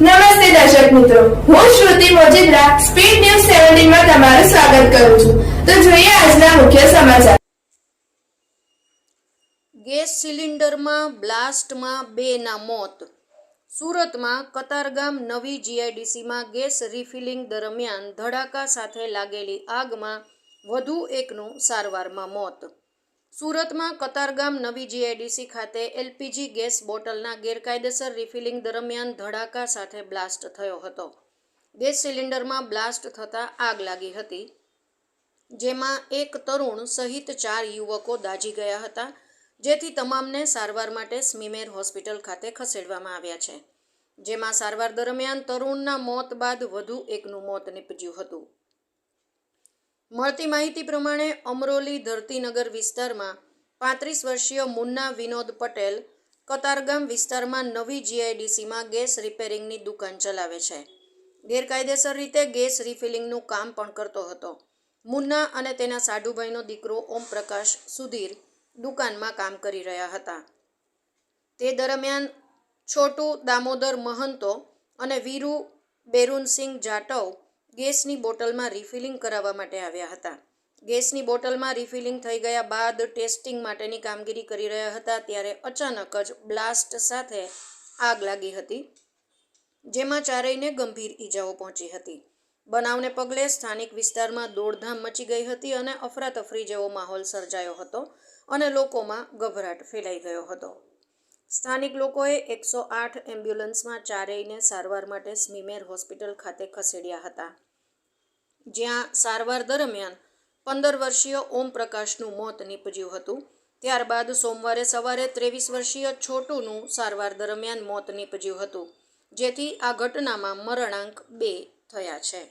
નમસ્તે દર્શક મિત્રો. હું શ્રુતિ મોજીદ્રા સ્પીડ ન્યૂઝ સેવન્ટીનમાં તમારું સ્વાગત કરું છું. તો જોઈએ આજના મુખ્ય સમાચાર. ગેસ સિલિન્ડરમાં બ્લાસ્ટમાં બેના મોત. સુરતમાં કતારગામ નવી જીઆઈડીસીમાં ગેસ રિફિલિંગ દરમિયાન ધડાકા સાથે લાગેલી આગમાં વધુ એકનું સારવારમાં મોત. સુરતમાં કતારગામ નવી જીઆઈડીસી ખાતે એલપીજી ગેસ બોટલના ગેરકાયદેસર રિફિલિંગ દરમિયાન ધડાકા સાથે બ્લાસ્ટ થયો હતો. ગેસ સિલિન્ડરમાં બ્લાસ્ટ થતાં આગ લાગી હતી, જેમાં એક તરુણ સહિત ચાર યુવકો દાઝી ગયા હતા, જેથી તમામને સારવાર માટે સ્મીમેર હોસ્પિટલ ખાતે ખસેડવામાં આવ્યા છે, જેમાં સારવાર દરમિયાન તરુણના મોત બાદ વધુ એકનું મોત નીપજ્યું હતું. મળતી માહિતી પ્રમાણે અમરોલી ધરતીનગર વિસ્તારમાં પાંત્રીસ વર્ષીય મુન્ના વિનોદ પટેલ કતારગામ વિસ્તારમાં નવી જીઆઈડીસીમાં ગેસ રિપેરિંગની દુકાન ચલાવે છે. ગેરકાયદેસર રીતે ગેસ રિફિલિંગનું કામ પણ કરતો હતો. મુન્ના અને તેના સાઢુભાઈનો દીકરો ઓમપ્રકાશ સુધીર દુકાનમાં કામ કરી રહ્યા હતા. તે દરમિયાન છોટુ દામોદર મહંતો અને વીરુ બેરુનસિંહ જાટવ ગેસની બોટલમાં રિફિલિંગ કરાવવા માટે આવ્યા હતા. ગેસની બોટલમાં રિફિલિંગ થઈ ગયા બાદ ટેસ્ટિંગ માટેની કામગીરી કરી રહ્યા હતા ત્યારે અચાનક જ બ્લાસ્ટ સાથે આગ લાગી હતી, જેમાં ચારેયને ગંભીર ઈજાઓ પહોંચી હતી. બનાવને પગલે સ્થાનિક વિસ્તારમાં દોડધામ મચી ગઈ હતી અને અફરાતફરી જેવો માહોલ સર્જાયો હતો અને લોકોમાં ગભરાટ ફેલાઈ ગયો હતો. સ્થાનિક લોકોએ એકસો આઠ એમ્બ્યુલન્સમાં ચારેયને સારવાર માટે સ્મીમેર હોસ્પિટલ ખાતે ખસેડ્યા હતા, જ્યાં સારવાર દરમિયાન પંદર વર્ષીય ઓમ પ્રકાશનું મોત નીપજ્યું હતું. ત્યારબાદ સોમવારે સવારે ત્રેવીસ વર્ષીય છોટુનું સારવાર દરમિયાન મોત નીપજ્યું હતું, જેથી આ ઘટનામાં મરણાંક બે થયા છે.